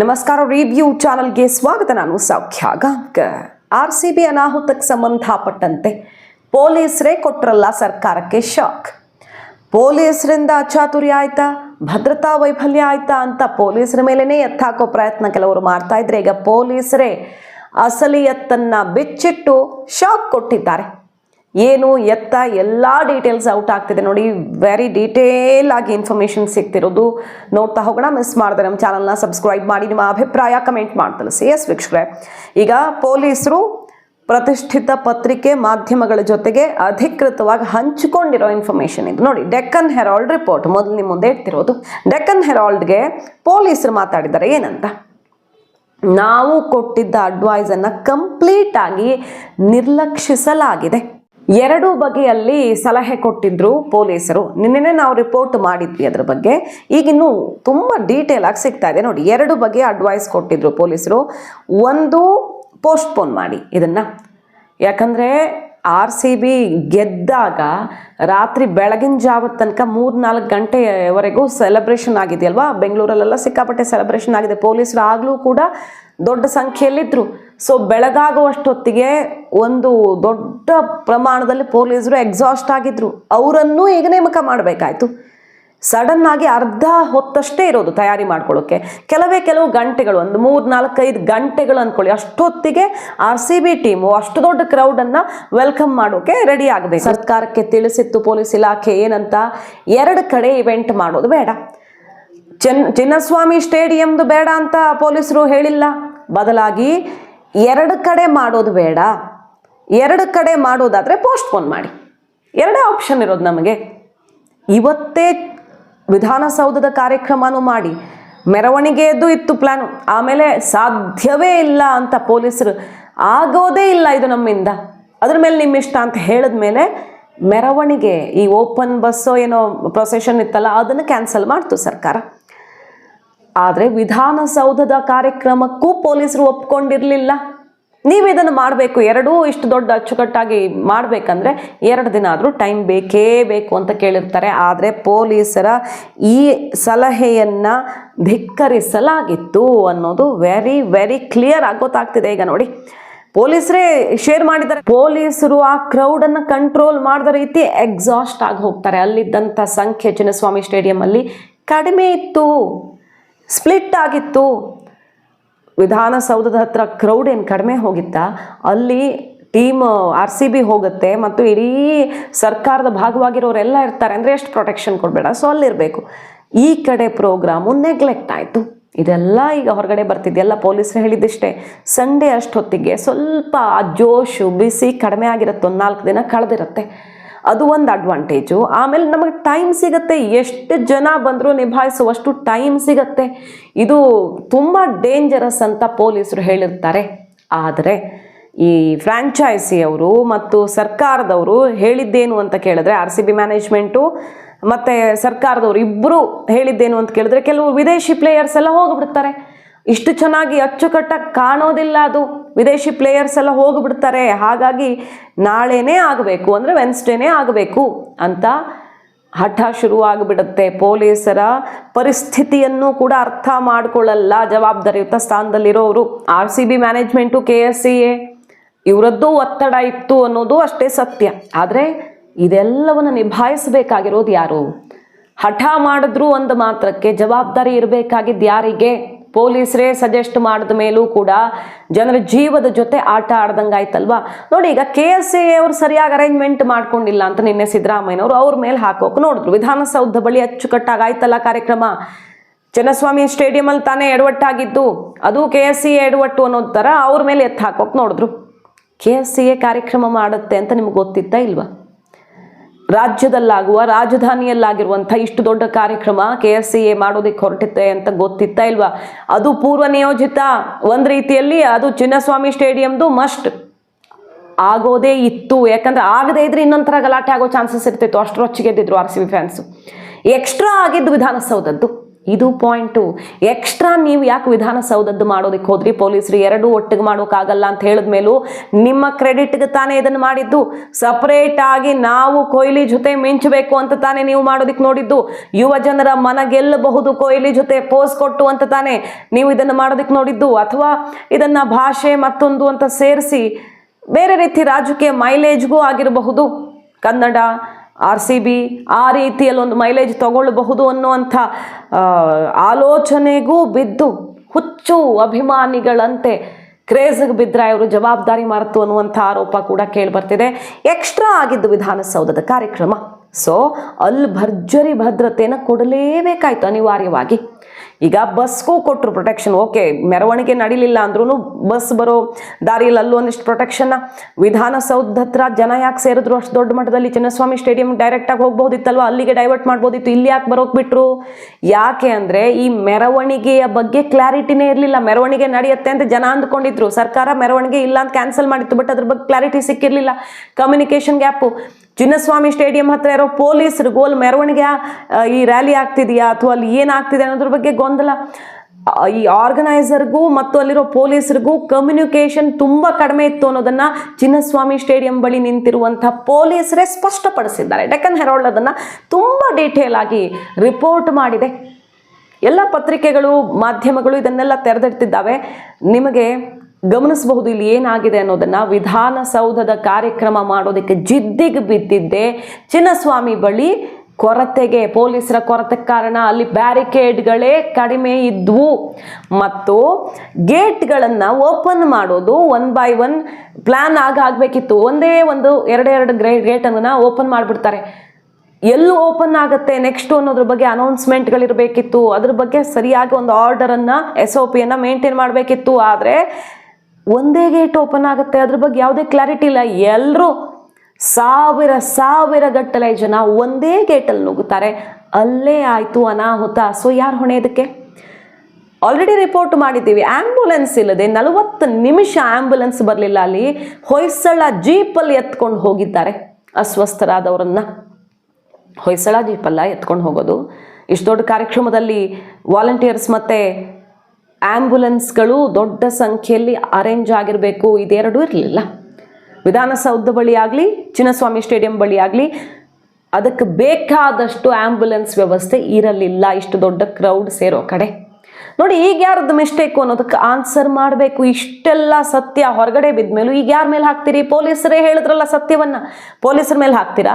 ನಮಸ್ಕಾರ ರಿವ್ಯೂ ಚಾನಲ್ಗೆ ಸ್ವಾಗತ. ನಾನು Soukhya Gaonkar R C B ಅನಾಹುತಕ್ಕೆ ಸಂಬಂಧಪಟ್ಟಂತೆ ಪೊಲೀಸರೇ ಕೊಟ್ರಲ್ಲ ಸರ್ಕಾರಕ್ಕೆ ಶಾಕ್. ಪೊಲೀಸರಿಂದ ಅಚಾತುರ್ಯ ಆಯ್ತಾ? ಭದ್ರತಾ ವೈಫಲ್ಯ ಆಯ್ತಾ ಅಂತ ಪೊಲೀಸರ ಮೇಲೇ ಎತ್ತಾಕೋ ಪ್ರಯತ್ನ ಕೆಲವರು ಮಾಡ್ತಾ ಇದ್ರೆ ಈಗ ಪೊಲೀಸರೇ ಅಸಲಿ ಎತ್ತನ್ನ ಬಿಚ್ಚಿಟ್ಟು ಶಾಕ್ ಕೊಟ್ಟಿದ್ದಾರೆ. ಏನು ಎತ್ತ ಎಲ್ಲ ಡೀಟೇಲ್ಸ್ ಔಟ್ ಆಗ್ತಿದೆ ನೋಡಿ. ವೆರಿ ಡೀಟೇಲ್ ಆಗಿ ಇನ್ಫಾರ್ಮೇಷನ್ ಸಿಗ್ತಿರೋದು. ನೋಡ್ತಾ ಹೋಗೋಣ ಮಿಸ್ ಮಾಡಿದೆ ನಮ್ಮ ಚಾನಲ್ನ ಸಬ್ಸ್ಕ್ರೈಬ್ ಮಾಡಿ, ನಿಮ್ಮ ಅಭಿಪ್ರಾಯ ಕಮೆಂಟ್ ಮಾಡಿ ಸಿ ಎಸ್ ವೀಕ್ಷಕರೇ. ಈಗ ಪೊಲೀಸರು ಪ್ರತಿಷ್ಠಿತ ಪತ್ರಿಕೆ ಮಾಧ್ಯಮಗಳ ಜೊತೆಗೆ ಅಧಿಕೃತವಾಗಿ ಹಂಚಿಕೊಂಡಿರೋ ಇನ್ಫಾರ್ಮೇಷನ್ ಇದು. ನೋಡಿ ಡೆಕ್ಕನ್ ಹೆರಾಲ್ಡ್ ರಿಪೋರ್ಟ್ ಮೊದಲು ನಿಮ್ಮ ಮುಂದೆ ಇಡ್ತಿರೋದು. ಡೆಕ್ಕನ್ ಹೆರಾಲ್ಡ್ಗೆ ಪೊಲೀಸರು ಮಾತಾಡಿದ್ದಾರೆ. ಏನಂತ? ನಾವು ಕೊಟ್ಟಿದ್ದ ಅಡ್ವೈಸನ್ನು ಕಂಪ್ಲೀಟಾಗಿ ನಿರ್ಲಕ್ಷಿಸಲಾಗಿದೆ. ಎರಡು ಬಗೆಯಲ್ಲಿ ಸಲಹೆ ಕೊಟ್ಟಿದ್ರು ಪೊಲೀಸರು. ನಿನ್ನೆ ನಾವು ರಿಪೋರ್ಟ್ ಮಾಡಿದ್ವಿ ಅದ್ರ ಬಗ್ಗೆ. ಈಗಿನ್ನೂ ತುಂಬ ಡೀಟೇಲ್ ಆಗಿ ಸಿಗ್ತಾ ಇದೆ. ನೋಡಿ, ಎರಡು ಬಗೆಯ ಅಡ್ವೈಸ್ ಕೊಟ್ಟಿದ್ರು ಪೊಲೀಸರು. ಒಂದು ಪೋಸ್ಟ್ಪೋನ್ ಮಾಡಿ ಇದನ್ನ. ಯಾಕಂದರೆ ಆರ್ ಸಿ ಗೆದ್ದಾಗ ರಾತ್ರಿ ಬೆಳಗಿನ ಜಾವದ ತನಕ ಮೂರು ನಾಲ್ಕು ಗಂಟೆವರೆಗೂ ಸೆಲೆಬ್ರೇಷನ್ ಆಗಿದೆಯಲ್ವಾ? ಬೆಂಗಳೂರಲ್ಲೆಲ್ಲ ಸಿಕ್ಕಾಪಟ್ಟೆ ಸೆಲೆಬ್ರೇಷನ್ ಆಗಿದೆ. ಪೊಲೀಸರು ಆಗಲೂ ಕೂಡ ದೊಡ್ಡ ಸಂಖ್ಯೆಯಲ್ಲಿದ್ದರು ಸೊ ಬೆಳಗಾಗುವಷ್ಟೊತ್ತಿಗೆ ಒಂದು ದೊಡ್ಡ ಪ್ರಮಾಣದಲ್ಲಿ ಪೊಲೀಸರು ಎಕ್ಸಾಸ್ಟ್ ಆಗಿದ್ರು. ಅವರನ್ನೂ ಈಗ ನೇಮಕ ಮಾಡಬೇಕಾಯ್ತು. ಸಡನ್ ಆಗಿ ಅರ್ಧ ಹೊತ್ತಷ್ಟೇ ಇರೋದು ತಯಾರಿ ಮಾಡ್ಕೊಳ್ಳೋಕೆ. ಕೆಲವೇ ಕೆಲವು ಗಂಟೆಗಳು, ಒಂದು ಮೂರು ನಾಲ್ಕೈದು ಗಂಟೆಗಳು ಅಂದ್ಕೊಳ್ಳಿ. ಅಷ್ಟೊತ್ತಿಗೆ ಆರ್ ಸಿ ಬಿ ಟೀಮು ಅಷ್ಟು ದೊಡ್ಡ ಕ್ರೌಡನ್ನು ವೆಲ್ಕಮ್ ಮಾಡೋಕೆ ರೆಡಿ ಆಗಬೇಕು. ಸರ್ಕಾರಕ್ಕೆ ತಿಳಿಸಿತ್ತು ಪೊಲೀಸ್ ಇಲಾಖೆ ಏನಂತ? ಎರಡು ಕಡೆ ಇವೆಂಟ್ ಮಾಡೋದು ಬೇಡ. ಚೆನ್ ಚಿನ್ನಸ್ವಾಮಿ ಸ್ಟೇಡಿಯಮ್ದು ಬೇಡ ಅಂತ ಪೊಲೀಸರು ಹೇಳಿಲ್ಲ. ಬದಲಾಗಿ ಎರಡು ಕಡೆ ಮಾಡೋದು ಬೇಡ. ಎರಡು ಕಡೆ ಮಾಡೋದಾದರೆ ಪೋಸ್ಟ್ಪೋನ್ ಮಾಡಿ. ಎರಡೇ ಆಪ್ಷನ್ ಇರೋದು ನಮಗೆ. ಇವತ್ತೇ ವಿಧಾನಸೌಧದ ಕಾರ್ಯಕ್ರಮನೂ ಮಾಡಿ. ಮೆರವಣಿಗೆಯದ್ದು ಇತ್ತು ಪ್ಲ್ಯಾನು ಆಮೇಲೆ ಸಾಧ್ಯವೇ ಇಲ್ಲ ಅಂತ ಪೊಲೀಸರು ಆಗೋದೇ ಇಲ್ಲ ಇದು ನಮ್ಮಿಂದ. ಅದ್ರ ಮೇಲೆ ನಿಮ್ಮ ಇಷ್ಟ ಅಂತ ಹೇಳಿದ ಮೇಲೆ ಮೆರವಣಿಗೆ, ಈ ಓಪನ್ ಬಸ್ಸೋ ಏನೋ ಪ್ರೊಸೆಷನ್ ಇತ್ತಲ್ಲ, ಅದನ್ನು ಕ್ಯಾನ್ಸಲ್ ಮಾಡ್ತು ಸರ್ಕಾರ. ಆದರೆ ವಿಧಾನಸೌಧದ ಕಾರ್ಯಕ್ರಮಕ್ಕೂ ಪೊಲೀಸರು ಒಪ್ಕೊಂಡಿರಲಿಲ್ಲ. ನೀವು ಇದನ್ನು ಮಾಡಬೇಕು, ಎರಡೂ ಇಷ್ಟು ದೊಡ್ಡ ಅಚ್ಚುಕಟ್ಟಾಗಿ ಮಾಡಬೇಕಂದ್ರೆ ಎರಡು ದಿನ ಆದರೂ ಟೈಮ್ ಬೇಕೇ ಬೇಕು ಅಂತ ಕೇಳಿರ್ತಾರೆ. ಆದರೆ ಪೊಲೀಸರ ಈ ಸಲಹೆಯನ್ನು ಧಿಕ್ಕರಿಸಲಾಗಿತ್ತು ಅನ್ನೋದು ವೆರಿ ವೆರಿ ಕ್ಲಿಯರ್ ಆಗಿ ಗೊತ್ತಾಗ್ತಿದೆ. ಈಗ ನೋಡಿ, ಪೊಲೀಸರೇ ಶೇರ್ ಮಾಡಿದ್ದಾರೆ. ಪೊಲೀಸರು ಆ ಕ್ರೌಡನ್ನು ಕಂಟ್ರೋಲ್ ಮಾಡಿದ ರೀತಿ ಎಕ್ಸಾಸ್ಟ್ ಆಗಿ ಹೋಗ್ತಾರೆ. ಅಲ್ಲಿದ್ದಂಥ ಸಂಖ್ಯೆ ಚಿನ್ನಸ್ವಾಮಿ ಸ್ಟೇಡಿಯಮಲ್ಲಿ ಕಡಿಮೆ ಇತ್ತು ಸ್ಪ್ಲಿಟ್ ಆಗಿತ್ತು. ವಿಧಾನಸೌಧದ ಹತ್ರ ಕ್ರೌಡ್ ಏನು ಕಡಿಮೆ ಹೋಗಿತ್ತಾ? ಅಲ್ಲಿ ಟೀಮ್ ಆರ್ ಸಿ ಬಿ ಹೋಗುತ್ತೆ ಮತ್ತು ಇಡೀ ಸರ್ಕಾರದ ಭಾಗವಾಗಿರೋರೆಲ್ಲ ಇರ್ತಾರೆ. ಅಂದರೆ ಎಷ್ಟು ಪ್ರೊಟೆಕ್ಷನ್ ಕೊಡಬೇಡ? ಸೊ ಅಲ್ಲಿರಬೇಕು. ಈ ಕಡೆ ಪ್ರೋಗ್ರಾಮು ನೆಗ್ಲೆಕ್ಟ್ ಆಯಿತು. ಇದೆಲ್ಲ ಈಗ ಹೊರಗಡೆ ಬರ್ತಿದೆಯಲ್ಲ ಪೊಲೀಸರು ಹೇಳಿದ್ದಿಷ್ಟೇ. ಸಂಡೇ ಅಷ್ಟೊತ್ತಿಗೆ ಸ್ವಲ್ಪ ಆ ಜೋಶು ಬಿಸಿ ಕಡಿಮೆ ಆಗಿರುತ್ತೆ. ಒಂದು ನಾಲ್ಕು ದಿನ ಕಳೆದಿರುತ್ತೆ. ಅದು ಒಂದು ಅಡ್ವಾಂಟೇಜು ಆಮೇಲೆ ನಮಗೆ ಟೈಮ್ ಸಿಗುತ್ತೆ, ಎಷ್ಟು ಜನ ಬಂದರೂ ನಿಭಾಯಿಸುವಷ್ಟು ಟೈಮ್ ಸಿಗತ್ತೆ. ಇದು ತುಂಬ ಡೇಂಜರಸ್ ಅಂತ ಪೊಲೀಸರು ಹೇಳಿರ್ತಾರೆ. ಆದರೆ ಈ ಫ್ರ್ಯಾಂಚೈಸಿಯವರು ಮತ್ತು ಸರ್ಕಾರದವರು ಹೇಳಿದ್ದೇನು ಅಂತ ಕೇಳಿದ್ರೆ ಆರ್ ಸಿ ಬಿ ಮ್ಯಾನೇಜ್ಮೆಂಟು ಮತ್ತು ಸರ್ಕಾರದವರು ಇಬ್ಬರು ಹೇಳಿದ್ದೇನು ಅಂತ ಕೇಳಿದ್ರೆ, ಕೆಲವು ವಿದೇಶಿ ಪ್ಲೇಯರ್ಸ್ ಎಲ್ಲ ಹೋಗಿಬಿಡ್ತಾರೆ. ಇಷ್ಟು ಚೆನ್ನಾಗಿ ಅಚ್ಚುಕಟ್ಟಾಗಿ ಕಾಣೋದಿಲ್ಲ ಅದು. ವಿದೇಶಿ ಪ್ಲೇಯರ್ಸ್ ಎಲ್ಲ ಹೋಗಿಬಿಡ್ತಾರೆ. ಹಾಗಾಗಿ ನಾಳೆನೇ ಆಗಬೇಕು, ಅಂದರೆ ವೆನ್ಸ್ಡೇನೇ ಆಗಬೇಕು ಅಂತ ಹಠ ಶುರುವಾಗಿಬಿಡುತ್ತೆ ಪೊಲೀಸರ ಪರಿಸ್ಥಿತಿಯನ್ನು ಕೂಡ ಅರ್ಥ ಮಾಡಿಕೊಳ್ಳಲ್ಲ ಜವಾಬ್ದಾರಿಯುತ ಸ್ಥಾನದಲ್ಲಿರೋರು. R C B management, K S C A, ಇವರದ್ದು ಒತ್ತಡ ಇತ್ತು ಅನ್ನೋದು ಅಷ್ಟೇ ಸತ್ಯ. ಆದರೆ ಇದೆಲ್ಲವನ್ನು ನಿಭಾಯಿಸಬೇಕಾಗಿರೋದು ಯಾರು? ಹಠ ಮಾಡಿದ್ರು ಒಂದು ಮಾತ್ರಕ್ಕೆ ಜವಾಬ್ದಾರಿ ಇರಬೇಕಾಗಿದ್ದು ಯಾರಿಗೆ? ಪೊಲೀಸರೇ ಸಜೆಸ್ಟ್ ಮಾಡಿದ ಮೇಲೂ ಕೂಡ ಜನರ ಜೀವದ ಜೊತೆ ಆಟ ಆಡ್ದಂಗಾಯ್ತಲ್ವಾ? ನೋಡಿ, ಈಗ ಕೆ ಎಸ್ ಎ ಅವರು ಸರಿಯಾಗಿ ಅರೇಂಜ್ಮೆಂಟ್ ಮಾಡ್ಕೊಂಡಿಲ್ಲ ಅಂತ ನಿನ್ನೆ ಸಿದ್ದರಾಮಯ್ಯನವರು ಅವ್ರ ಮೇಲೆ ಹಾಕೋಕೆ ನೋಡಿದ್ರು. ವಿಧಾನಸೌಧ ಬಳಿ ಅಚ್ಚುಕಟ್ಟಾಗಿ ಆಯ್ತಲ್ಲ ಕಾರ್ಯಕ್ರಮ. ಚಿನ್ನಸ್ವಾಮಿ ಸ್ಟೇಡಿಯಮಲ್ಲಿ ತಾನೇ ಎಡವಟ್ಟಾಗಿದ್ದು, ಅದು ಕೆ ಎಸ್ ಸಿ ಎಡವಟ್ಟು ಅನ್ನೋ ಥರ ಅವ್ರ ಮೇಲೆ ಎತ್ತು ಹಾಕೋಕೆ ನೋಡಿದ್ರು. ಕೆ ಎಸ್ ಸಿ ಎ ಕಾರ್ಯಕ್ರಮ ಮಾಡುತ್ತೆ ಅಂತ ನಿಮ್ಗೆ ಗೊತ್ತಿತ್ತಾ ಇಲ್ವಾ? ರಾಜ್ಯದಲ್ಲಾಗುವ, ರಾಜಧಾನಿಯಲ್ಲಾಗಿರುವಂಥ ಇಷ್ಟು ದೊಡ್ಡ ಕಾರ್ಯಕ್ರಮ ಕೆ ಎಸ್ ಸಿ ಎ ಮಾಡೋದಕ್ಕೆ ಹೊರಟಿತ್ತೆ ಅಂತ ಗೊತ್ತಿತ್ತಾ ಇಲ್ವಾ? ಅದು ಪೂರ್ವ ನಿಯೋಜಿತ ಒಂದು ರೀತಿಯಲ್ಲಿ ಅದು ಚಿನ್ನಸ್ವಾಮಿ ಸ್ಟೇಡಿಯಂದು ಮಸ್ಟ್ ಆಗೋದೇ ಇತ್ತು. ಯಾಕಂದ್ರೆ ಆಗದೇ ಇದ್ರೆ ಇನ್ನೊಂಥರ ಗಲಾಟೆ ಆಗೋ ಚಾನ್ಸಸ್ ಇರ್ತಿತ್ತು. ಅಷ್ಟು ರೊಚ್ಚಿಗೆದ್ದಿದ್ರು R C B fans extra ಆಗಿದ್ದು ವಿಧಾನಸೌಧದ್ದು. ಇದು ಪಾಯಿಂಟು ಎಕ್ಸ್ಟ್ರಾ ನೀವು ಯಾಕೆ ವಿಧಾನಸೌಧದ್ದು ಮಾಡೋದಕ್ಕೆ ಹೋದ್ರಿ? ಪೊಲೀಸರು ಎರಡು ಒಟ್ಟಿಗೆ ಮಾಡೋಕ್ಕಾಗಲ್ಲ ಅಂತ ಹೇಳಿದ ಮೇಲೂ ನಿಮ್ಮ ಕ್ರೆಡಿಟ್ಗೆ ತಾನೇ ಇದನ್ನು ಮಾಡಿದ್ದು. ಸಪ್ರೇಟಾಗಿ ನಾವು ಕೊಹ್ಲಿ ಜೊತೆ ಮಿಂಚಬೇಕು ಅಂತ ತಾನೇ ನೀವು ಮಾಡೋದಕ್ಕೆ ನೋಡಿದ್ದು. ಯುವ ಜನರ ಮನ ಗೆಲ್ಲಬಹುದು ಕೊಹ್ಲಿ ಜೊತೆ, ಪೋಸ್ ಕೊಟ್ಟು ಅಂತ ತಾನೇ ನೀವು ಇದನ್ನು ಮಾಡೋದಕ್ಕೆ ನೋಡಿದ್ದು. ಅಥವಾ ಇದನ್ನ ಭಾಷೆ ಮತ್ತೊಂದು ಅಂತ ಸೇರಿಸಿ, ಬೇರೆ ರೀತಿ ರಾಜಕೀಯ ಮೈಲೇಜ್ಗೂ ಆಗಿರಬಹುದು. ಕನ್ನಡ ಆರ್ ಸಿ ಬಿ ಆ ರೀತಿಯಲ್ಲಿ ಒಂದು ಮೈಲೇಜ್ ತಗೊಳ್ಳಬಹುದು ಅನ್ನುವಂಥ ಆಲೋಚನೆಗೂ ಬಿದ್ದು ಹುಚ್ಚು ಅಭಿಮಾನಿಗಳಂತೆ ಕ್ರೇಜ್ಗೆ ಬಿದ್ದರೆ ಇವರು ಜವಾಬ್ದಾರಿ ಮರೆತು ಅನ್ನುವಂಥ ಆರೋಪ ಕೂಡ ಕೇಳಿಬರ್ತಿದೆ. ಎಕ್ಸ್ಟ್ರಾ ಆಗಿದ್ದು ವಿಧಾನಸೌಧದ ಕಾರ್ಯಕ್ರಮ. ಸೊ ಅಲ್ಲಿ ಭರ್ಜರಿ ಭದ್ರತೆಯನ್ನು ಕೊಡಲೇಬೇಕಾಯಿತು ಅನಿವಾರ್ಯವಾಗಿ. ಈಗ ಬಸ್ಗೂ ಕೊಟ್ಟರು ಪ್ರೊಟೆಕ್ಷನ್ ಓಕೆ ಮೆರವಣಿಗೆ ನಡೀಲಿಲ್ಲ ಅಂದ್ರೂ ಬಸ್ ಬರೋ ದಾರಿಯಲ್ಲಿ ಅಲ್ಲೂ ಒಂದಿಷ್ಟು ಪ್ರೊಟೆಕ್ಷನ್ನ ವಿಧಾನಸೌಧ ಹತ್ರ ಜನ ಯಾಕೆ ಸೇರಿದ್ರು? ಅಷ್ಟು ದೊಡ್ಡ ಮಟ್ಟದಲ್ಲಿ ಚಿನ್ನಸ್ವಾಮಿ ಸ್ಟೇಡಿಯಂ ಡೈರೆಕ್ಟಾಗಿ ಹೋಗ್ಬೋದಿತ್ತಲ್ವ ಅಲ್ಲಿಗೆ ಡೈವರ್ಟ್ ಮಾಡ್ಬೋದಿತ್ತು, ಇಲ್ಲಿ ಯಾಕೆ ಬರೋಕ್ ಬಿಟ್ಟರು ಯಾಕೆ ಅಂದರೆ ಈ ಮೆರವಣಿಗೆಯ ಬಗ್ಗೆ ಕ್ಲಾರಿಟಿನೇ ಇರಲಿಲ್ಲ. ಮೆರವಣಿಗೆ ನಡೆಯುತ್ತೆ ಅಂತ ಜನ ಅಂದ್ಕೊಂಡಿದ್ರು. ಸರ್ಕಾರ ಮೆರವಣಿಗೆ ಇಲ್ಲ ಅಂತ ಕ್ಯಾನ್ಸಲ್ ಮಾಡಿತ್ತು ಬಟ್ ಅದ್ರ ಬಗ್ಗೆ ಕ್ಲಾರಿಟಿ ಸಿಕ್ಕಿರಲಿಲ್ಲ. ಕಮ್ಯುನಿಕೇಷನ್ ಗ್ಯಾಪು ಚಿನ್ನಸ್ವಾಮಿ ಸ್ಟೇಡಿಯಂ ಹತ್ರ ಇರೋ ಪೊಲೀಸರು ಗೋಲ್ ಮೆರವಣಿಗೆ ಈ ರ್ಯಾಲಿ ಆಗ್ತಿದೆಯಾ ಅಥವಾ ಅಲ್ಲಿ ಏನಾಗ್ತಿದೆ ಅನ್ನೋದ್ರ ಬಗ್ಗೆ ಗೊಂದಲ. ಈ ಆರ್ಗನೈಸರ್ಗೂ ಮತ್ತು ಅಲ್ಲಿರೋ ಪೊಲೀಸರಿಗೂ ಕಮ್ಯುನಿಕೇಶನ್ ತುಂಬ ಕಡಿಮೆ ಇತ್ತು ಅನ್ನೋದನ್ನ ಚಿನ್ನಸ್ವಾಮಿ ಸ್ಟೇಡಿಯಂ ಬಳಿ ನಿಂತಿರುವಂಥ ಪೊಲೀಸರೇ ಸ್ಪಷ್ಟಪಡಿಸಿದ್ದಾರೆ. ಡೆಕನ್ ಹೆರಾಲ್ಡ್ ಅದನ್ನು ತುಂಬ ಡೀಟೇಲ್ ಆಗಿ ರಿಪೋರ್ಟ್ ಮಾಡಿದೆ. ಎಲ್ಲ ಪತ್ರಿಕೆಗಳು, ಮಾಧ್ಯಮಗಳು ಇದನ್ನೆಲ್ಲ ತೆರೆದಿಡ್ತಿದ್ದಾವೆ. ನಿಮಗೆ ಗಮನಿಸಬಹುದು ಇಲ್ಲಿ ಏನಾಗಿದೆ ಅನ್ನೋದನ್ನ ವಿಧಾನಸೌಧದ ಕಾರ್ಯಕ್ರಮ ಮಾಡೋದಕ್ಕೆ ಜಿದ್ದಿಗೆ ಬಿದ್ದಿದ್ದೆ ಚಿನ್ನಸ್ವಾಮಿ ಬಳಿ ಕೊರತೆಗೆ, ಪೊಲೀಸರ ಕೊರತೆ ಕಾರಣ ಅಲ್ಲಿ ಬ್ಯಾರಿಕೇಡ್ಗಳೇ ಕಡಿಮೆ ಇದ್ವು. ಮತ್ತು ಗೇಟ್ಗಳನ್ನು ಓಪನ್ ಮಾಡೋದು ಒನ್ ಬೈ ಒನ್ ಪ್ಲ್ಯಾನ್ ಆಗ ಆಗಬೇಕಿತ್ತು. ಒಂದೇ ಒಂದು ಎರಡೆರಡು ಗ್ರೇ ಗೇಟನ್ನು ಓಪನ್ ಮಾಡಿಬಿಡ್ತಾರೆ. ಎಲ್ಲೂ ಓಪನ್ ಆಗುತ್ತೆ ನೆಕ್ಸ್ಟ್ ಅನ್ನೋದ್ರ ಬಗ್ಗೆ ಅನೌನ್ಸ್ಮೆಂಟ್ಗಳಿರಬೇಕಿತ್ತು. ಅದ್ರ ಬಗ್ಗೆ ಸರಿಯಾಗಿ ಒಂದು ಆರ್ಡರನ್ನು ಎಸ್ ಒ ಪಿಯನ್ನು ಮೇಂಟೈನ್ ಮಾಡಬೇಕಿತ್ತು. ಆದರೆ ಒಂದೇ ಗೇಟ್ ಓಪನ್ ಆಗುತ್ತೆ. ಅದ್ರ ಬಗ್ಗೆ ಯಾವುದೇ ಕ್ಲಾರಿಟಿ ಇಲ್ಲ. ಎಲ್ಲರೂ ಸಾವಿರ ಸಾವಿರ ಗಟ್ಟಲೆ ಜನ ಒಂದೇ ಗೇಟಲ್ಲಿ ನುಗ್ಗುತ್ತಾರೆ. ಅಲ್ಲೇ ಆಯಿತು ಅನಾಹುತ. ಸೊ ಯಾರು ಹೊಣೆ ಇದಕ್ಕೆ? ಆಲ್ರೆಡಿ ರಿಪೋರ್ಟ್ ಮಾಡಿದ್ದೀವಿ. ಆ್ಯಂಬುಲೆನ್ಸ್ ಇಲ್ಲದೆ ನಲವತ್ತು ನಿಮಿಷ ಆ್ಯಂಬುಲೆನ್ಸ್ ಬರಲಿಲ್ಲ. ಅಲ್ಲಿ ಹೊಯ್ಸಳ ಜೀಪಲ್ಲಿ ಎತ್ಕೊಂಡು ಹೋಗಿದ್ದಾರೆ. ಅಸ್ವಸ್ಥರಾದವರನ್ನ. ಹೊಯ್ಸಳ ಜೀಪಲ್ಲ ಎತ್ಕೊಂಡು ಹೋಗೋದು. ಇಷ್ಟು ದೊಡ್ಡ ಕಾರ್ಯಕ್ರಮದಲ್ಲಿ ವಾಲಂಟಿಯರ್ಸ್ ಮತ್ತು ಆ್ಯಂಬುಲೆನ್ಸ್ಗಳು ದೊಡ್ಡ ಸಂಖ್ಯೆಯಲ್ಲಿ ಅರೇಂಜ್ ಆಗಿರಬೇಕು, ಇದೆರಡು ಇರಲಿಲ್ಲ. ವಿಧಾನಸೌಧ ಬಳಿ ಆಗಲಿ, ಚಿನ್ನಸ್ವಾಮಿ ಸ್ಟೇಡಿಯಂ ಬಳಿ ಆಗಲಿ, ಅದಕ್ಕೆ ಬೇಕಾದಷ್ಟು ಆ್ಯಂಬುಲೆನ್ಸ್ ವ್ಯವಸ್ಥೆ ಇರಲಿಲ್ಲ, ಇಷ್ಟು ದೊಡ್ಡ ಕ್ರೌಡ್ ಸೇರೋ ಕಡೆ. ನೋಡಿ, ಈಗ ಯಾರದ್ದು ಮಿಸ್ಟೇಕು ಅನ್ನೋದಕ್ಕೆ ಆನ್ಸರ್ ಮಾಡಬೇಕು, ಇಷ್ಟೆಲ್ಲ ಸತ್ಯ ಹೊರಗಡೆ ಬಿದ್ದ ಮೇಲೂ ಈಗ ಯಾರ ಮೇಲೆ ಹಾಕ್ತೀರಿ? ಪೊಲೀಸರೇ ಹೇಳಿದ್ರಲ್ಲ ಸತ್ಯವನ್ನು. ಪೊಲೀಸರ ಮೇಲೆ ಹಾಕ್ತೀರಾ?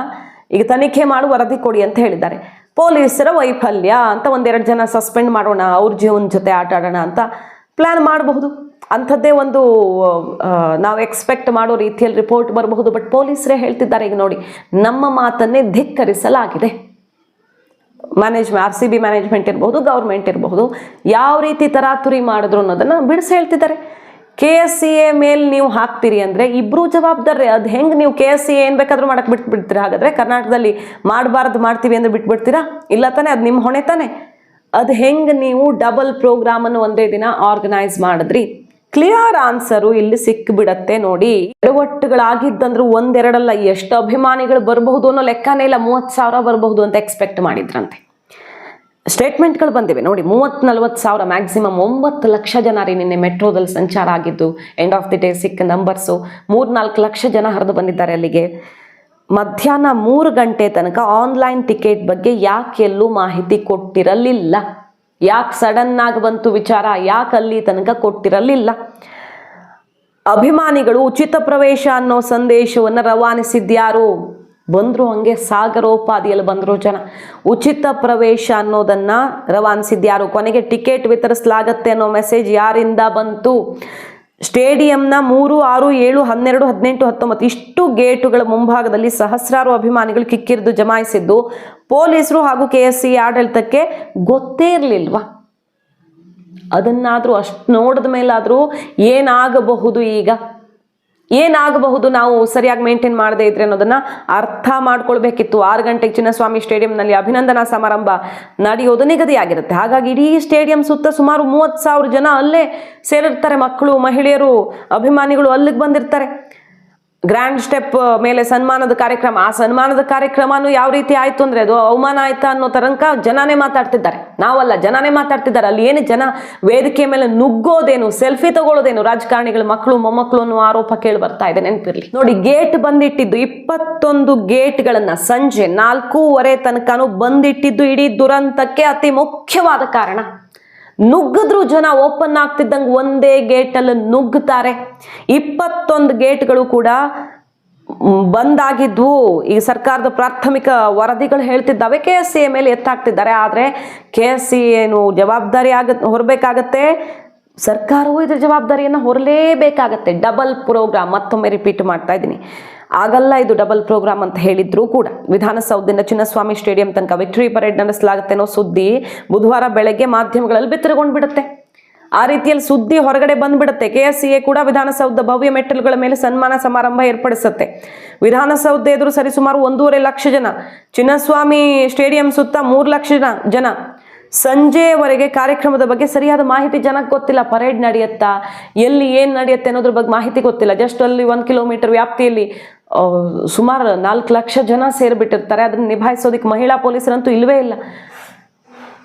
ಈಗ ತನಿಖೆ ಮಾಡು ವರದಿ ಕೊಡಿ ಅಂತ ಹೇಳಿದ್ದಾರೆ. ಪೊಲೀಸರ ವೈಫಲ್ಯ ಅಂತ ಒಂದೆರಡು ಜನ ಸಸ್ಪೆಂಡ್ ಮಾಡೋಣ, ಅವ್ರ ಜೀವನ ಜೊತೆ ಆಟ ಆಡೋಣ ಅಂತ ಪ್ಲ್ಯಾನ್ ಮಾಡಬಹುದು. ಅಂಥದ್ದೇ ಒಂದು ನಾವು ಎಕ್ಸ್ಪೆಕ್ಟ್ ಮಾಡೋ ರೀತಿಯಲ್ಲಿ ರಿಪೋರ್ಟ್ ಬರಬಹುದು ಬಟ್ ಪೊಲೀಸರೇ ಹೇಳ್ತಿದ್ದಾರೆ ಈಗ ನೋಡಿ, ನಮ್ಮ ಮಾತನ್ನೇ ಧಿಕ್ಕರಿಸಲಾಗಿದೆ. ಮ್ಯಾನೇಜ್ಮೆ ಆರ್ ಸಿ ಬಿ ಮ್ಯಾನೇಜ್ಮೆಂಟ್ ಇರಬಹುದು ಗೌರ್ಮೆಂಟ್ ಇರಬಹುದು, ಯಾವ ರೀತಿ ತರಾತುರಿ ಮಾಡಿದ್ರು ಅನ್ನೋದನ್ನು ಬಿಡಿಸಿ ಹೇಳ್ತಿದ್ದಾರೆ. ಕೆ ಎಸ್ ಸಿ ಎ ಮೇಲೆ ನೀವು ಹಾಕ್ತೀರಿ ಅಂದರೆ ಇಬ್ಬರೂ ಜವಾಬ್ದಾರಿ ಅದು ಹೆಂಗೆ ನೀವು ಕೆ ಎಸ್ ಸಿ ಏನು ಬೇಕಾದರೂ ಮಾಡಕ್ಕೆ ಬಿಟ್ಬಿಡ್ತೀರಾ ಹಾಗಾದರೆ ಕರ್ನಾಟಕದಲ್ಲಿ ಮಾಡಬಾರ್ದು ಮಾಡ್ತೀವಿ ಅಂದರೆ ಬಿಟ್ಬಿಡ್ತೀರಾ ಇಲ್ಲ ತಾನೇ, ಅದು ನಿಮ್ಮ ಹೊಣೆ ತಾನೇ. ಅದು ಹೆಂಗೆ ನೀವು ಡಬಲ್ ಪ್ರೋಗ್ರಾಮನ್ನು ಒಂದೇ ದಿನ ಆರ್ಗನೈಸ್ ಮಾಡಿದ್ರಿ? ಕ್ಲಿಯರ್ ಆನ್ಸರು ಇಲ್ಲಿ ಸಿಕ್ಕಿಬಿಡತ್ತೆ ನೋಡಿ. ಎಡವಟ್ಟುಗಳಾಗಿದ್ದಂದ್ರೆ ಒಂದೆರಡಲ್ಲ, ಎಷ್ಟು ಅಭಿಮಾನಿಗಳು ಬರಬಹುದು ಅನ್ನೋ ಲೆಕ್ಕನೇ ಇಲ್ಲ. ಮೂವತ್ತು ಸಾವಿರ ಬರಬಹುದು ಅಂತ ಎಕ್ಸ್ಪೆಕ್ಟ್ ಮಾಡಿದ್ರಂತೆ. ಸ್ಟೇಟ್ಮೆಂಟ್ಗಳು ಬಂದಿವೆ. ನೋಡಿ, ಮೂವತ್ತು ನಲ್ವತ್ತು ಸಾವಿರ ಮ್ಯಾಕ್ಸಿಮಮ್ ಒಂಬತ್ತು ಲಕ್ಷ ಜನ ರೀ ನಿನ್ನೆ ಮೆಟ್ರೋದಲ್ಲಿ ಸಂಚಾರ ಆಗಿದ್ದು ಎಂಡ್ ಆಫ್ ದಿ ಡೇ ಸಿಕ್ಕ ನಂಬರ್ಸು ಮೂರು ನಾಲ್ಕು ಲಕ್ಷ ಜನ ಹರಿದು ಬಂದಿದ್ದಾರೆ ಅಲ್ಲಿಗೆ. ಮಧ್ಯಾಹ್ನ ಮೂರು ಗಂಟೆ ತನಕ ಆನ್ಲೈನ್ ಟಿಕೆಟ್ ಬಗ್ಗೆ ಯಾಕೆ ಎಲ್ಲೂ ಮಾಹಿತಿ ಕೊಟ್ಟಿರಲಿಲ್ಲ? ಯಾಕೆ ಸಡನ್ ಆಗಿ ಬಂತು ವಿಚಾರ? ಯಾಕೆ ಅಲ್ಲಿ ತನಕ ಕೊಟ್ಟಿರಲಿಲ್ಲ? ಅಭಿಮಾನಿಗಳು ಉಚಿತ ಪ್ರವೇಶ ಅನ್ನೋ ಸಂದೇಶವನ್ನು ರವಾನಿಸಿದ್ಯಾರು? ಬಂದರು ಹಂಗೆ ಸಾಗರೋಪಾದಿಯಲ್ಲಿ ಬಂದರು ಜನ. ಉಚಿತ ಪ್ರವೇಶ ಅನ್ನೋದನ್ನು ರವಾನಿಸಿದ್ಯಾರು ಕೊನೆಗೆ ಟಿಕೆಟ್ ವಿತರಿಸಲಾಗತ್ತೆ ಅನ್ನೋ ಮೆಸೇಜ್ ಯಾರಿಂದ ಬಂತು? ಸ್ಟೇಡಿಯಂನ ಮೂರು, ಆರು, ಏಳು, ಹನ್ನೆರಡು, ಹದಿನೆಂಟು, ಹತ್ತೊಂಬತ್ತು, ಇಷ್ಟು ಗೇಟುಗಳ ಮುಂಭಾಗದಲ್ಲಿ ಸಹಸ್ರಾರು ಅಭಿಮಾನಿಗಳು ಕಿಕ್ಕಿರಿದು ಜಮಾಯಿಸಿದ್ದು. ಪೊಲೀಸರು ಹಾಗೂ ಕೆ ಎಸ್ ಆಡಳಿತಕ್ಕೆ ಗೊತ್ತೇ ಇರಲಿಲ್ವಾ? ಅದನ್ನಾದರೂ ಅಷ್ಟು ನೋಡಿದ ಮೇಲಾದರೂ ಏನಾಗಬಹುದು ಈಗ? ಏನಾಗಬಹುದು ನಾವು ಸರಿಯಾಗಿ ಮೇಂಟೈನ್ ಮಾಡದೇ ಇದ್ರೆ ಅನ್ನೋದನ್ನ ಅರ್ಥ ಮಾಡ್ಕೊಳ್ಬೇಕಿತ್ತು. ಆರು ಗಂಟೆಗೆ ಚಿನ್ನಸ್ವಾಮಿ ಸ್ಟೇಡಿಯಂನಲ್ಲಿ ಅಭಿನಂದನಾ ಸಮಾರಂಭ ನಡೆಯೋದು ನಿಗದಿಯಾಗಿರುತ್ತೆ. ಹಾಗಾಗಿ ಇಡೀ ಸ್ಟೇಡಿಯಂ ಸುತ್ತ ಸುಮಾರು ಮೂವತ್ತು ಸಾವಿರ ಜನ ಅಲ್ಲೇ ಸೇರಿರ್ತಾರೆ ಮಕ್ಕಳು, ಮಹಿಳೆಯರು, ಅಭಿಮಾನಿಗಳು ಅಲ್ಲಿಗೆ ಬಂದಿರ್ತಾರೆ. ಗ್ರ್ಯಾಂಡ್ ಸ್ಟೆಪ್ ಮೇಲೆ ಸನ್ಮಾನದ ಕಾರ್ಯಕ್ರಮ, ಆ ಸನ್ಮಾನದ ಕಾರ್ಯಕ್ರಮನೂ ಯಾವ ರೀತಿ ಆಯ್ತು ಅಂದ್ರೆ ಅದು ಅವಮಾನ ಆಯ್ತಾ ಅನ್ನೋ ತರಂಕ ಜನನೇ ಮಾತಾಡ್ತಿದ್ದಾರೆ. ನಾವಲ್ಲ, ಜನನೇ ಮಾತಾಡ್ತಿದ್ದಾರೆ. ಅಲ್ಲಿ ಏನು ಜನ ವೇದಿಕೆ ಮೇಲೆ ನುಗ್ಗೋದೇನು, ಸೆಲ್ಫಿ ತಗೊಳ್ಳೋದೇನು, ರಾಜಕಾರಣಿಗಳು, ಮಕ್ಕಳು, ಮೊಮ್ಮಕ್ಕಳು ಅನ್ನೋ ಆರೋಪ ಕೇಳಿ ಬರ್ತಾ ಇದೆ, ನೆನಪಿರ್ಲಿ. ನೋಡಿ, ಗೇಟ್ ಬಂದಿಟ್ಟಿದ್ದು ಇಪ್ಪತ್ತೊಂದು ಗೇಟ್ಗಳನ್ನ ಸಂಜೆ ನಾಲ್ಕೂವರೆ ತನಕನೂ ಬಂದಿಟ್ಟಿದ್ದು ಇಡೀ ದುರಂತಕ್ಕೆ ಅತಿ ಮುಖ್ಯವಾದ ಕಾರಣ. ನುಗ್ಗಿದ್ರು ಜನ ಓಪನ್ ಆಗ್ತಿದ್ದಂಗೆ ಒಂದೇ ಗೇಟಲ್ಲಿ ನುಗ್ಗುತ್ತಾರೆ ಇಪ್ಪತ್ತೊಂದು ಗೇಟ್ಗಳು ಕೂಡ ಬಂದಾಗಿದ್ವು ಈ ಸರ್ಕಾರದ ಪ್ರಾಥಮಿಕ ವರದಿಗಳು ಹೇಳ್ತಿದ್ದಾವೆ. ಕೆ ಎಸ್ ಸಿ ಮೇಲೆ ಎತ್ತಾಗ್ತಿದ್ದಾರೆ. ಆದರೆ ಕೆ ಎಸ್ ಸಿ ಏನು ಜವಾಬ್ದಾರಿ ಆಗ ಹೊರಬೇಕಾಗತ್ತೆ. ಸರ್ಕಾರವೂ ಇದ್ರ ಜವಾಬ್ದಾರಿಯನ್ನು ಹೊರಲೇಬೇಕಾಗತ್ತೆ. ಡಬಲ್ ಪ್ರೋಗ್ರಾಮ್ ಮತ್ತೊಮ್ಮೆ ರಿಪೀಟ್ ಮಾಡ್ತಾ ಇದ್ದೀನಿ. ಆಗಲ್ಲ, ಇದು ಡಬಲ್ ಪ್ರೋಗ್ರಾಮ್ ಅಂತ ಹೇಳಿದ್ರು ಕೂಡ ವಿಧಾನಸೌಧದಿಂದ ಚಿನ್ನಸ್ವಾಮಿ ಸ್ಟೇಡಿಯಂ ತನಕ ವಿಕ್ಟರಿ ಪರೇಡ್ ನಡೆಸಲಾಗುತ್ತೆ ಅನ್ನೋ ಸುದ್ದಿ ಬುಧವಾರ ಬೆಳಗ್ಗೆ ಮಾಧ್ಯಮಗಳಲ್ಲಿ ಬಿತ್ತರಗೊಂಡು ಬಿಡುತ್ತೆ ಆ ರೀತಿಯಲ್ಲಿ ಸುದ್ದಿ ಹೊರಗಡೆ ಬಂದ್ಬಿಡುತ್ತೆ. ಕೆ ಎಸ್ ಸಿ ಎ ಕೂಡ ವಿಧಾನಸೌಧ ಭವ್ಯ ಮೆಟ್ಟಲುಗಳ ಮೇಲೆ ಸನ್ಮಾನ ಸಮಾರಂಭ ಏರ್ಪಡಿಸುತ್ತೆ. ವಿಧಾನಸೌಧ ಎದುರು ಸರಿಸುಮಾರು ಒಂದೂವರೆ ಲಕ್ಷ ಜನ, ಚಿನ್ನಸ್ವಾಮಿ ಸ್ಟೇಡಿಯಂ ಸುತ್ತ ಮೂರು ಲಕ್ಷ ಜನ ಜನ. ಸಂಜೆಯವರೆಗೆ ಕಾರ್ಯಕ್ರಮದ ಬಗ್ಗೆ ಸರಿಯಾದ ಮಾಹಿತಿ ಜನಕ್ಕೆ ಗೊತ್ತಿಲ್ಲ. ಪರೇಡ್ ನಡೆಯುತ್ತಾ, ಎಲ್ಲಿ ಏನು ನಡೆಯುತ್ತೆ ಅನ್ನೋದ್ರ ಬಗ್ಗೆ ಮಾಹಿತಿ ಗೊತ್ತಿಲ್ಲ. ಜಸ್ಟ್ ಅಲ್ಲಿ ಒಂದು ಕಿಲೋಮೀಟರ್ ವ್ಯಾಪ್ತಿಯಲ್ಲಿ ಸುಮಾರು ನಾಲ್ಕು ಲಕ್ಷ ಜನ ಸೇರಿಬಿಟ್ಟಿರ್ತಾರೆ. ಅದನ್ನು ನಿಭಾಯಿಸೋದಕ್ಕೆ ಮಹಿಳಾ ಪೊಲೀಸರಂತೂ ಇಲ್ಲವೇ ಇಲ್ಲ.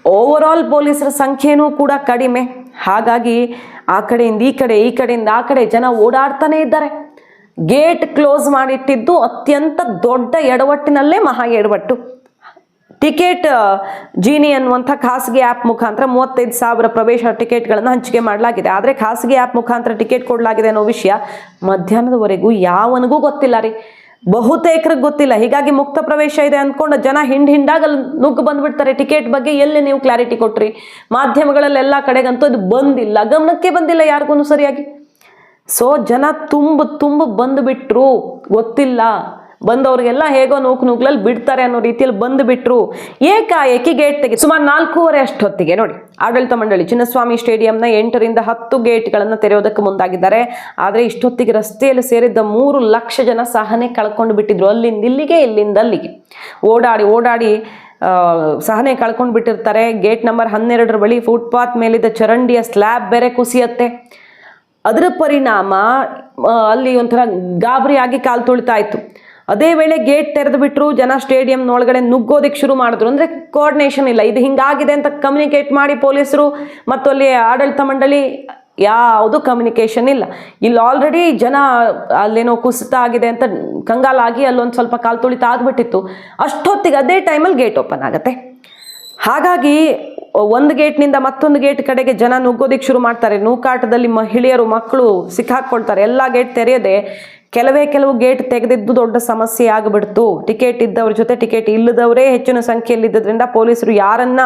ಓವರ್ ಆಲ್ ಪೊಲೀಸರ ಸಂಖ್ಯೆನೂ ಕೂಡ ಕಡಿಮೆ. ಹಾಗಾಗಿ ಆ ಕಡೆಯಿಂದ ಈ ಕಡೆ, ಈ ಕಡೆಯಿಂದ ಆ ಕಡೆ ಜನ ಓಡಾಡ್ತಾನೆ ಇದ್ದಾರೆ. ಗೇಟ್ ಕ್ಲೋಸ್ ಮಾಡಿಟ್ಟಿದ್ದು ಅತ್ಯಂತ ದೊಡ್ಡ ಎಡವಟ್ಟಿನಲ್ಲೇ ಮಹಾ ಎಡವಟ್ಟು. ಟಿಕೆಟ್ ಜೀನಿ ಅನ್ನುವಂಥ ಖಾಸಗಿ ಆ್ಯಪ್ ಮುಖಾಂತರ ಮೂವತ್ತೈದು ಸಾವಿರ ಪ್ರವೇಶ ಟಿಕೆಟ್ಗಳನ್ನು ಹಂಚಿಕೆ ಮಾಡಲಾಗಿದೆ. ಆದರೆ ಖಾಸಗಿ ಆ್ಯಪ್ ಮುಖಾಂತರ ಟಿಕೆಟ್ ಕೊಡಲಾಗಿದೆ ಅನ್ನೋ ವಿಷಯ ಮಧ್ಯಾಹ್ನದವರೆಗೂ ಯಾವನಿಗೂ ಗೊತ್ತಿಲ್ಲ ರೀ. ಬಹುತೇಕರಿಗೆ ಗೊತ್ತಿಲ್ಲ. ಹೀಗಾಗಿ ಮುಕ್ತ ಪ್ರವೇಶ ಇದೆ ಅಂದ್ಕೊಂಡು ಜನ ಹಿಂಡ್ ಹಿಂಡಾಗ ನುಗ್ಗು ಬಂದ್ಬಿಡ್ತಾರೆ. ಟಿಕೆಟ್ ಬಗ್ಗೆ ಎಲ್ಲಿ ನೀವು ಕ್ಲಾರಿಟಿ ಕೊಟ್ರಿ? ಮಾಧ್ಯಮಗಳಲ್ಲಿ ಎಲ್ಲ ಕಡೆಗಂತೂ ಅದು ಬಂದಿಲ್ಲ. ಗಮನಕ್ಕೆ ಬಂದಿಲ್ಲ ಯಾರಿಗೂ ಸರಿಯಾಗಿ. ಸೊ ಜನ ತುಂಬ ತುಂಬ ಬಂದುಬಿಟ್ರು, ಗೊತ್ತಿಲ್ಲ. ಬಂದವ್ರಿಗೆಲ್ಲ ಹೇಗೋ ನೂಕು ನೂಕ್ಲಲ್ಲಿ ಬಿಡ್ತಾರೆ ಅನ್ನೋ ರೀತಿಯಲ್ಲಿ ಬಂದುಬಿಟ್ರು ಏಕಾಏಕಿ ಗೇಟ್ ತೆಗೆದು ಸುಮಾರು ನಾಲ್ಕೂವರೆ ಅಷ್ಟೊತ್ತಿಗೆ ನೋಡಿ, ಆಡಳಿತ ಮಂಡಳಿ ಚಿನ್ನಸ್ವಾಮಿ ಸ್ಟೇಡಿಯಂನ ಎಂಟರಿಂದ ಹತ್ತು ಗೇಟ್ಗಳನ್ನು ತೆರೆಯೋದಕ್ಕೆ ಮುಂದಾಗಿದ್ದಾರೆ. ಆದರೆ ಇಷ್ಟೊತ್ತಿಗೆ ರಸ್ತೆಯಲ್ಲಿ ಸೇರಿದ್ದ ಮೂರು ಲಕ್ಷ ಜನ ಸಹನೆ ಕಳ್ಕೊಂಡು ಬಿಟ್ಟಿದ್ರು ಅಲ್ಲಿಂದ ಇಲ್ಲಿಗೆ, ಇಲ್ಲಿಂದ ಅಲ್ಲಿಗೆ. ಓಡಾಡಿ ಓಡಾಡಿ ಸಹನೆ ಕಳ್ಕೊಂಡು ಬಿಟ್ಟಿರ್ತಾರೆ. ಗೇಟ್ ನಂಬರ್ ಹನ್ನೆರಡರ ಬಳಿ ಫುಟ್ಪಾತ್ ಮೇಲಿದ್ದ ಚರಂಡಿಯ ಸ್ಲ್ಯಾಬ್ ಬೇರೆ ಕುಸಿಯತ್ತೆ. ಅದರ ಪರಿಣಾಮ ಅಲ್ಲಿ ಒಂಥರ ಗಾಬರಿಯಾಗಿ ಕಾಲು ತುಳಿತಾ ಇತ್ತು. ಅದೇ ವೇಳೆ ಗೇಟ್ ತೆರೆದು ಬಿಟ್ಟರು ಜನ ಸ್ಟೇಡಿಯಂ ಒಳಗಡೆ ನುಗ್ಗೋದಕ್ಕೆ ಶುರು ಮಾಡಿದ್ರು. ಅಂದರೆ ಕೋಆರ್ಡಿನೇಷನ್ ಇಲ್ಲ. ಇದು ಹಿಂಗಾಗಿದೆ ಅಂತ ಕಮ್ಯುನಿಕೇಟ್ ಮಾಡಿ ಪೊಲೀಸರು ಮತ್ತು ಅಲ್ಲಿ ಆಡಳಿತ ಮಂಡಳಿ ಯಾವುದು ಕಮ್ಯುನಿಕೇಷನ್ ಇಲ್ಲ. ಇಲ್ಲಿ ಆಲ್ರೆಡಿ ಜನ ಅಲ್ಲೇನೋ ಕುಸಿತ ಆಗಿದೆ ಅಂತ ಕಂಗಾಲಾಗಿ ಅಲ್ಲೊಂದು ಸ್ವಲ್ಪ ಕಾಲು ತುಳಿತ ಆಗಿಬಿಟ್ಟಿತ್ತು. ಅಷ್ಟೊತ್ತಿಗೆ ಅದೇ ಟೈಮಲ್ಲಿ ಗೇಟ್ ಓಪನ್ ಆಗುತ್ತೆ. ಹಾಗಾಗಿ ಒಂದು ಗೇಟ್ನಿಂದ ಮತ್ತೊಂದು ಗೇಟ್ ಕಡೆಗೆ ಜನ ನುಗ್ಗೋದಿಕ್ಕೆ ಶುರು ಮಾಡ್ತಾರೆ. ನೂಕಾಟದಲ್ಲಿ ಮಹಿಳೆಯರು, ಮಕ್ಕಳು ಸಿಕ್ಕಾಕ್ಕೊಳ್ತಾರೆ. ಎಲ್ಲ ಗೇಟ್ ತೆರೆಯದೆ ಕೆಲವೇ ಕೆಲವು ಗೇಟ್ ತೆಗೆದಿದ್ದು ದೊಡ್ಡ ಸಮಸ್ಯೆ ಆಗಿಬಿಡ್ತು. ಟಿಕೆಟ್ ಇದ್ದವ್ರ ಜೊತೆ ಟಿಕೆಟ್ ಇಲ್ಲದವರೇ ಹೆಚ್ಚಿನ ಸಂಖ್ಯೆಯಲ್ಲಿದ್ದರಿಂದ ಪೊಲೀಸರು ಯಾರನ್ನ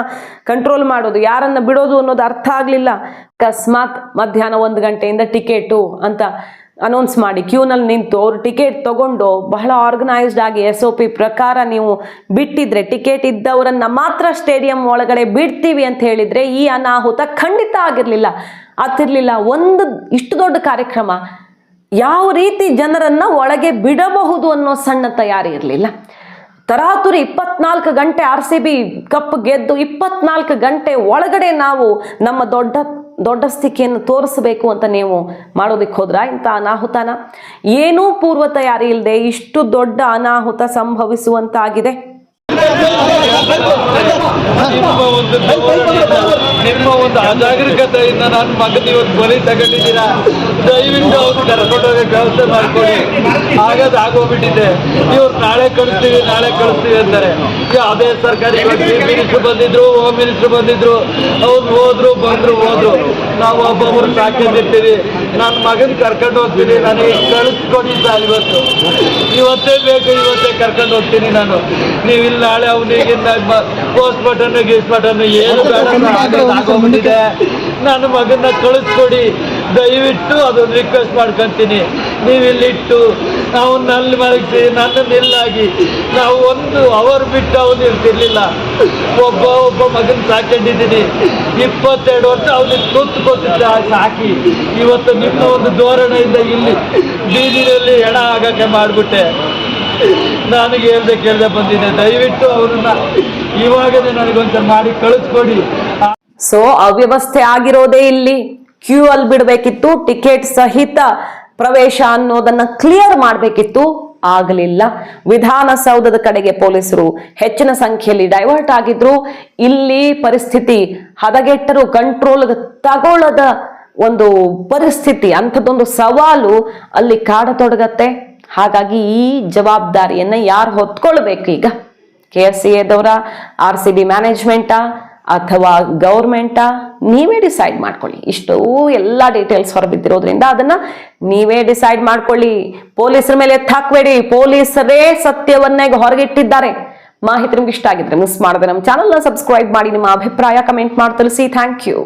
ಕಂಟ್ರೋಲ್ ಮಾಡೋದು, ಯಾರನ್ನ ಬಿಡೋದು ಅನ್ನೋದು ಅರ್ಥ ಆಗಲಿಲ್ಲ. ಅಕಸ್ಮಾತ್ ಮಧ್ಯಾಹ್ನ ಒಂದು ಗಂಟೆಯಿಂದ ಟಿಕೆಟು ಅಂತ ಅನೌನ್ಸ್ ಮಾಡಿ ಕ್ಯೂನಲ್ಲಿ ನಿಂತು ಅವರು ಟಿಕೆಟ್ ತಗೊಂಡು ಬಹಳ ಆರ್ಗನೈಸ್ಡ್ ಆಗಿ ಎಸ್ ಒ ಪಿ ಪ್ರಕಾರ ನೀವು ಬಿಟ್ಟಿದ್ರೆ ಟಿಕೆಟ್ ಇದ್ದವರನ್ನ ಮಾತ್ರ ಸ್ಟೇಡಿಯಂ ಒಳಗಡೆ ಬಿಡ್ತೀವಿ ಅಂತ ಹೇಳಿದ್ರೆ ಈ ಅನಾಹುತ ಖಂಡಿತ ಆಗಿರಲಿಲ್ಲ. ಆಗ್ತಿರ್ಲಿಲ್ಲ. ಒಂದು ಇಷ್ಟು ದೊಡ್ಡ ಕಾರ್ಯಕ್ರಮ ಯಾವ ರೀತಿ ಜನರನ್ನ ಒಳಗೆ ಬಿಡಬಹುದು ಅನ್ನೋ ಸಣ್ಣ ತಯಾರಿ ಇರಲಿಲ್ಲ. ತರಾತುರಿ ಇಪ್ಪತ್ನಾಲ್ಕು ಗಂಟೆ ಆರ್ ಸಿ ಬಿ ಕಪ್ ಗೆದ್ದು ಇಪ್ಪತ್ನಾಲ್ಕು ಗಂಟೆ ಒಳಗಡೆ ನಾವು ನಮ್ಮ ದೊಡ್ಡ ದೊಡ್ಡ ಸ್ಥಿತಿಯನ್ನು ತೋರಿಸಬೇಕು ಅಂತ ನೀವು ಮಾಡೋದಕ್ಕೆ ಹೋದ್ರ ಇಂಥ ಅನಾಹುತನ? ಏನೂ ಪೂರ್ವ ತಯಾರಿ ಇಲ್ಲದೆ ಇಷ್ಟು ದೊಡ್ಡ ಅನಾಹುತ ಸಂಭವಿಸುವಂತಾಗಿದೆ. ನಿಮ್ಮ ಒಂದು ಅಜಾಗರೂಕತೆಯಿಂದ ನನ್ನ ಮಗನ ಇವತ್ತು ಬಲಿ ತಗೊಂಡಿದ್ದೀರಾ? ದಯವಿಟ್ಟು ಅವ್ರು ಕರ್ಕೊಂಡೋಗಕ್ಕೆ ವ್ಯವಸ್ಥೆ ಮಾಡ್ಕೊಳ್ಳಿ. ಹಾಗಾದ ಆಗೋಗ್ಬಿಟ್ಟಿದೆ. ಇವ್ರು ನಾಳೆ ಕಳಿಸ್ತೀವಿ ನಾಳೆ ಕಳಿಸ್ತೀವಿ ಅಂತಾರೆ. ಅದೇ ಸರ್ಕಾರಿ ಮಿನಿಸ್ಟ್ರು ಬಂದಿದ್ರು ಹೋಮ್ ಮಿನಿಸ್ಟ್ರು ಬಂದಿದ್ರು. ಅವ್ರು ಹೋದ್ರು, ಬಂದ್ರು, ಹೋದ್ರು. ನಾವು ಒಬ್ಬೊಬ್ಬರು ಸಾಕೊಂಡಿರ್ತೀವಿ ನನ್ನ ಮಗನ ಕರ್ಕೊಂಡು ಹೋಗ್ತೀನಿ ನನಗೆ ಕಳಿಸ್ಕೊಂಡಿದ್ದ ಇವತ್ತು. ಇವತ್ತೇ ಬೇಕು ಇವತ್ತೇ ಕರ್ಕೊಂಡು ಹೋಗ್ತೀನಿ ನಾನು. ನೀವು ಇಲ್ಲಿ ನಾಳೆ ಅವನಿಗೆ ಪೋಸ್ಟ್ ಬಟನ್ ಗೀಸ್ ಬಟನ್ ಏನು ಬೇಡ ನನ್ನ ಮಗನ ಕಳಿಸ್ಕೊಡಿ. ದಯವಿಟ್ಟು ಅದೊಂದು ರಿಕ್ವೆಸ್ಟ್ ಮಾಡ್ಕೊಂತೀನಿ. ನೀವು ಇಲ್ಲಿಟ್ಟು ನಾವು ನಲ್ಲಿ ಮಲಗಿಸಿ ನನ್ನ ನಿಲ್ಲಾಗಿ ನಾವು ಒಂದು ಅವರ್ ಬಿಟ್ಟು ಅವನು ಇರ್ತಿರ್ಲಿಲ್ಲ. ಒಬ್ಬ ಒಬ್ಬ ಮಗನ ಸಾಕೊಂಡಿದ್ದೀನಿ. ಇಪ್ಪತ್ತೆರಡು ವರ್ಷ ಅವನಿಗೆ ತುತ್ತು ಕೊಟ್ಟಿದ್ದ ಸಾಕಿ. ಇವತ್ತು ನಿಮ್ಮ ಒಂದು ಧೋರಣೆಯಿಂದ ಇಲ್ಲಿ ಬೀದಿಯಲ್ಲಿ ಎಡ ಆಗಕ್ಕೆ ಮಾಡಿಬಿಟ್ಟೆ. ನನಗೆ ಹೇಳ್ದೆ ಕೇಳ್ದೆ ಬಂದಿದ್ದೆ. ದಯವಿಟ್ಟು ಅವ್ರನ್ನ ಇವಾಗನೇ ನನಗೊಂದು ಮಾಡಿ ಕಳಿಸ್ಕೊಡಿ. ಸೊ ಅವ್ಯವಸ್ಥೆ ಆಗಿರೋದೇ ಇಲ್ಲಿ. ಕ್ಯೂ ಅಲ್ಲಿ ಬಿಡಬೇಕಿತ್ತು ಟಿಕೆಟ್ ಸಹಿತ ಪ್ರವೇಶ ಅನ್ನೋದನ್ನ ಕ್ಲಿಯರ್ ಮಾಡಬೇಕಿತ್ತು, ಆಗಲಿಲ್ಲ. ವಿಧಾನಸೌಧದ ಕಡೆಗೆ ಪೊಲೀಸರು ಹೆಚ್ಚಿನ ಸಂಖ್ಯೆಯಲ್ಲಿ ಡೈವರ್ಟ್ ಆಗಿದ್ರು. ಇಲ್ಲಿ ಪರಿಸ್ಥಿತಿ ಹದಗೆಟ್ಟರು ಕಂಟ್ರೋಲ್ ತಗೊಳ್ಳದ ಒಂದು ಪರಿಸ್ಥಿತಿ, ಅಂಥದ್ದೊಂದು ಸವಾಲು ಅಲ್ಲಿ ಕಾಡತೊಡಗತ್ತೆ. ಹಾಗಾಗಿ ಈ ಜವಾಬ್ದಾರಿಯನ್ನ ಯಾರು ಹೊತ್ಕೊಳ್ಬೇಕು ಈಗ ಕೆ ಎಸ್ ಸಿ ಎದವರ ಆರ್ ಸಿ ಬಿ ಮ್ಯಾನೇಜ್ಮೆಂಟಾ ಅಥವಾ ಗೌರ್ಮೆಂಟಾ, ನೀವೇ ಡಿಸೈಡ್ ಮಾಡ್ಕೊಳ್ಳಿ. ಇಷ್ಟು ಎಲ್ಲ ಡೀಟೇಲ್ಸ್ ಹೊರಬಿದ್ದಿರೋದ್ರಿಂದ ಅದನ್ನ ನೀವೇ ಡಿಸೈಡ್ ಮಾಡ್ಕೊಳ್ಳಿ. ಪೊಲೀಸರ ಮೇಲೆ ಎತ್ತಾಕ್ಬೇಡಿ ಪೊಲೀಸರೇ ಸತ್ಯವನ್ನೇ ಹೊರಗಿಟ್ಟಿದ್ದಾರೆ. ಮಾಹಿತಿ ನಿಮ್ಗೆ ಇಷ್ಟ ಆಗಿದ್ರೆ ಮಿಸ್ ಮಾಡದೆ ನಮ್ಮ ಚಾನಲ್ನ ಸಬ್ಸ್ಕ್ರೈಬ್ ಮಾಡಿ, ನಿಮ್ಮ ಅಭಿಪ್ರಾಯ ಕಮೆಂಟ್ ಮಾಡಿ ತಿಳಿಸಿ. Thank you